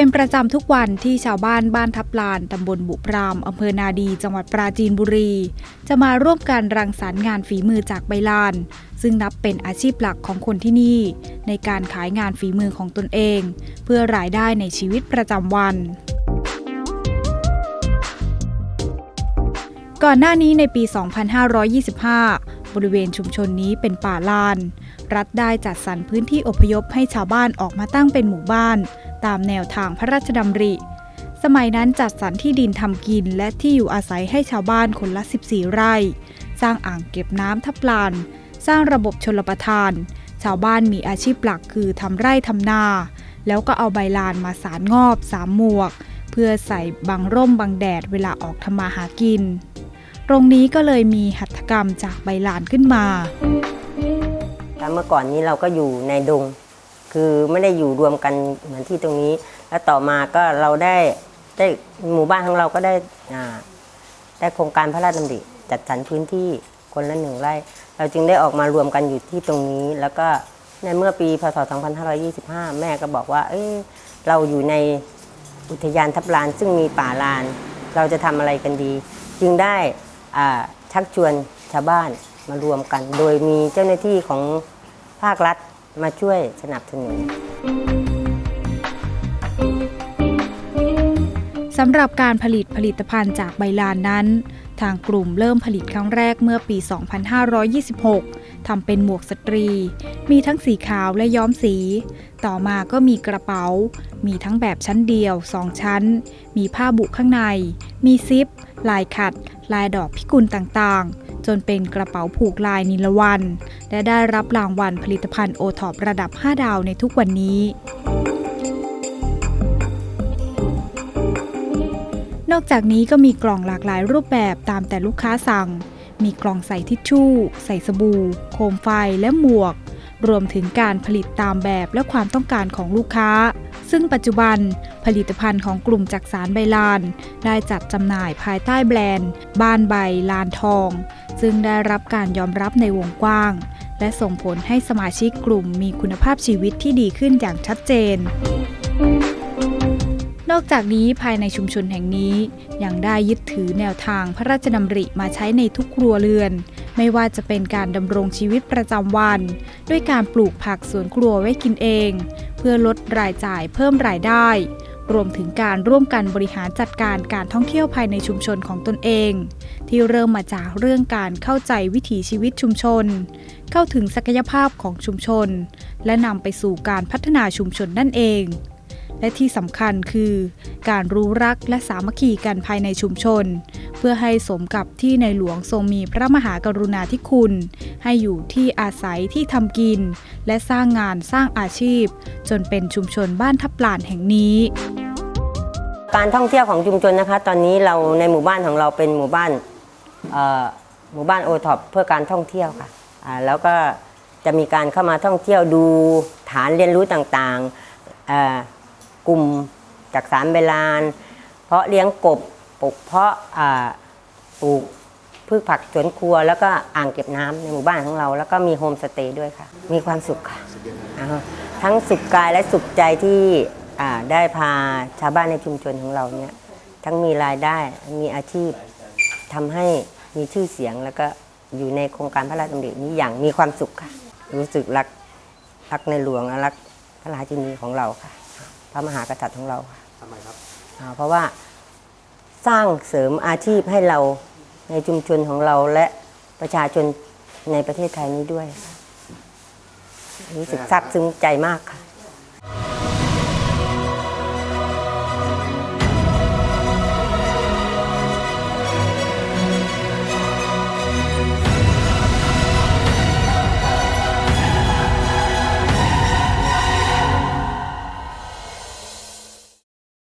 เป็นประจำทุกวันที่ชาวบ้านบ้านทับลานตำบลบุพรามอำเภอนาดี จังหวัดปราจีนบุรี จะมาร่วมกันรังสรรค์งานฝีมือจากใบลาน ซึ่งนับเป็นอาชีพหลักของคนที่นี่ ในการขายงานฝีมือของตนเอง เพื่อรายได้ในชีวิตประจำวันก่อนหน้านี้ในปี 2525 บริเวณชุมชนนี้เป็นป่าลาน รัฐได้จัดสรรพื้นที่อพยพให้ชาวบ้านออกมาตั้งเป็นหมู่บ้าน ตามแนวทางพระราชดำริ สมัยนั้นจัดสรรที่ดินทำกินและที่อยู่อาศัยให้ชาวบ้านคนละ 14 ไร่ สร้างอ่างเก็บน้ำทับลาน สร้างระบบชลประทาน ชาวบ้านมีอาชีพหลักคือทำไร่ทำนา แล้วก็เอาใบลานมาสารงอบสามหมวก เพื่อใส่บังร่มบังแดดเวลาออกทำมาหากินตรงนี้ก็เลยมีหัตถกรรมจากใบลานขึ้นมา แล้วเมื่อก่อนนี้เราก็อยู่ในดง คือไม่ได้อยู่รวมกันเหมือนที่ตรงนี้ แล้วต่อมาก็เราได้ได้หมู่บ้านของเราก็ได้อ่าได้โครงการพระราชดำริจัดสรรพื้นที่คนละหนึ่งไร่ เราจึงได้ออกมารวมกันอยู่ที่ตรงนี้ แล้วก็ในเมื่อปีพศ 2525 แม่ก็บอกว่า เอ้ยเราอยู่ในอุทยานทับลาน ซึ่งมีป่าลาน เราจะทำอะไรกันดี จึงได้ชักชวนชาวบ้านมารวมกัน โดยมีเจ้าหน้าที่ของ ภาครัฐมาช่วยสนับสนุนสำหรับการผลิตผลิตภัณฑ์จากใบลานนั้น ทางกลุ่มเริ่มผลิตครั้งแรกเมื่อปี 2526 ทำเป็นหมวกสตรี มีทั้งสีขาวและย้อมสี ต่อมาก็มีกระเป๋า มีทั้งแบบชั้นเดียว 2 ชั้น มีผ้าบุข้างใน มีซิป ลายขัด ลายดอกพิกุลต่างๆ จนเป็นกระเป๋าผูกลายนิลวันและได้รับรางวัลผลิตภัณฑ์โอท็อประดับ 5 ดาวในทุกวันนี้ นอกจากนี้ก็มีกล่องหลากหลายรูปแบบตามแต่ลูกค้าสั่ง มีกล่องใส่ทิชชู่ ใส่สบู่ โคมไฟและหมวก รวมถึงการผลิตตามแบบและความต้องการของลูกค้าซึ่งปัจจุบันผลิตภัณฑ์ของกลุ่มจักสารใบลาน ได้จัดจำหน่ายภายใต้แบรนด์ บ้านใบลานทอง ซึ่งได้รับการยอมรับในวงกว้าง และส่งผลให้สมาชิกกลุ่มมีคุณภาพชีวิตที่ดีขึ้นอย่างชัดเจน นอกจากนี้ภายในชุมชนแห่งนี้ ยังได้ยึดถือแนวทางพระราชดำริมาใช้ในทุกครัวเรือน ไม่ว่าจะเป็นการดำรงชีวิตประจำวัน ด้วยการปลูกผักสวนครัวไว้กินเอง เพื่อลดรายจ่ายเพิ่มรายได้ รวมถึงการร่วมกันบริหารจัดการการท่องเที่ยวภายในชุมชนของตนเอง ที่เริ่มมาจากเรื่องการเข้าใจวิถีชีวิตชุมชน เข้าถึงศักยภาพของชุมชน และนำไปสู่การพัฒนาชุมชนนั่นเอง และที่สำคัญคือ การรู้รักและสามัคคีกันภายในชุมชน เพื่อให้สมกับที่ในหลวงทรงมีพระมหากรุณาธิคุณ ให้อยู่ที่อาศัยที่ทำกิน และสร้างงานสร้างอาชีพ จนเป็นชุมชนบ้านทับลานแห่งนี้ การท่องเที่ยวของชุมชนนะคะ ตอนนี้เราในหมู่บ้านของเราเป็นหมู่บ้านหมู่บ้านโอท็อปเพื่อการท่องเที่ยวค่ะแล้วก็จะมีการเข้ามาท่องเที่ยวดูฐานเรียนรู้ต่างๆเอ่อ กลุ่มจากสารเบลานเพาะเลี้ยงกบปลูกเพาะอ่าปลูกพืชผักสวนครัว แล้วก็อ่างเก็บน้ำในหมู่บ้านของเรา แล้วก็มีโฮมสเตย์ด้วยค่ะ มีความสุขค่ะอ่าทั้งสุขกายและสุขใจที่อ่าได้พาชาวบ้านในชุมชนของเราเนี่ยทั้งมีรายได้มีอาชีพทำให้มีชื่อเสียงแล้วก็อยู่ในโครงการพระราชดำรินี้อย่างมีความสุขค่ะ รู้สึกรักรักในหลวงและรักพระราชินีของเราค่ะ พระมหากษัตริย์ของเราค่ะทำไมครับอ่าเพราะว่าสร้างเสริมอาชีพให้เราในชุมชนของเราและประชาชนในประเทศไทยนี้ด้วยค่ะรู้สึกซาบซึ้งใจมากค่ะ